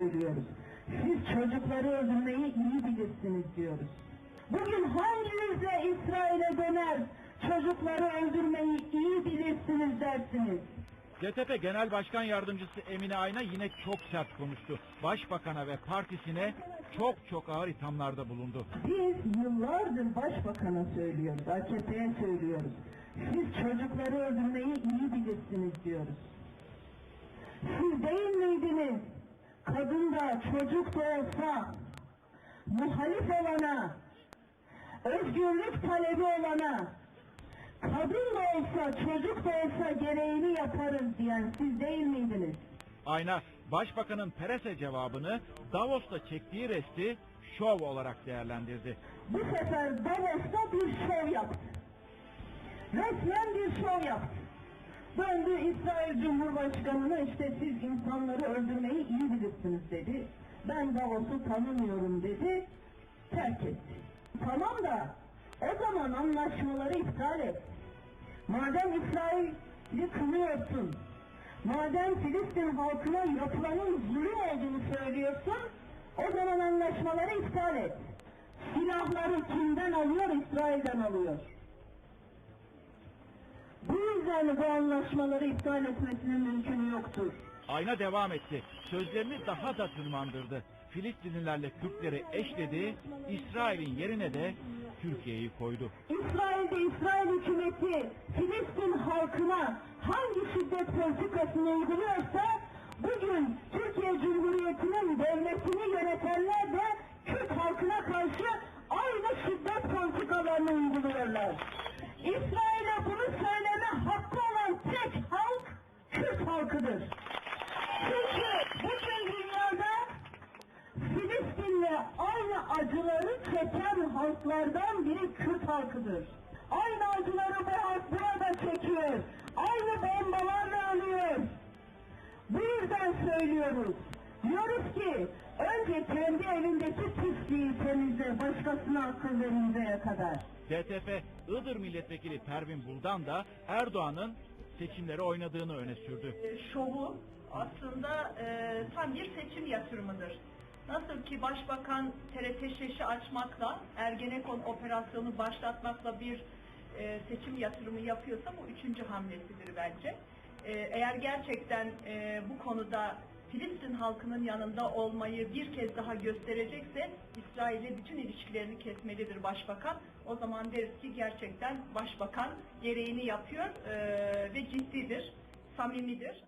söylüyoruz. Siz çocukları öldürmeyi iyi bilirsiniz diyoruz. Bugün hanginizle İsrail'e döner çocukları öldürmeyi iyi bilirsiniz dersiniz. DTP Genel Başkan Yardımcısı Emine Ayna yine çok sert konuştu. Başbakan'a ve partisine çok çok ağır ithamlarda bulundu. Biz yıllardır başbakana söylüyoruz, AKP'ye söylüyoruz. Siz çocukları öldürmeyi iyi bilirsiniz diyoruz. Siz değil miydiniz? Kadın da çocuk da olsa muhalif olana, özgürlük talebi olana, kadın da olsa çocuk da olsa gereğini yaparız diyen siz değil miydiniz? Ayna, Başbakanın Peres'e cevabını Davos'ta çektiği resti şov olarak değerlendirdi. Bu sefer Davos'ta bir şov yaptı. Resmen bir şov yaptı. Döndü İsrail Cumhurbaşkanı'na işte siz insanları öldürmeyi iyi bilirsiniz dedi. Ben Davos'u tanımıyorum dedi. Terk etti. Tamam da o zaman anlaşmaları iptal et. Madem İsrail'i kınıyorsun, madem Filistin halkına yapılanın zulüm olduğunu söylüyorsun, o zaman anlaşmaları iptal et. Silahları kimden alıyor? İsrail'den alıyor. Yüzden bu anlaşmaları iptal etmesinin mümkünü yoktur. Ayna devam etti. Sözlerini daha da tırmandırdı. Filistinlilerle Kürtleri eşledi, İsrail'in yerine de Türkiye'yi koydu. İsrail'de İsrail hükümeti Filistin halkına hangi şiddet politikasını uyguluyorsa bugün Türkiye Cumhuriyeti'nin devletini yönetenler de Kürt halkına karşı aynı şiddet politikalarını uyguluyorlar. İsrail'e halkıdır. Çünkü bugün dünyada Filistin'le aynı acıları çeken halklardan biri Kürt halkıdır. Aynı acıları bu halk burada çekiyor. Aynı bombalarla ölüyor. Bu yüzden söylüyoruz. Diyoruz ki önce kendi evindeki pisliği temizle, başkasına akıl verinceye kadar. DTP Iğdır Milletvekili Pervin Buldan da Erdoğan'ın seçimleri oynadığını öne sürdü. e, şovu aslında e, tam bir seçim yatırımıdır. Nasıl ki Başbakan TRT açmakla, Ergenekon operasyonu başlatmakla bir e, seçim yatırımı yapıyorsa bu üçüncü hamlesidir bence. E, eğer gerçekten e, bu konuda Filistin halkının yanında olmayı bir kez daha gösterecekse İsrail'le bütün ilişkilerini kesmelidir Başbakan. O zaman deriz ki gerçekten Başbakan gereğini yapıyor e, ve ciddidir, samimidir.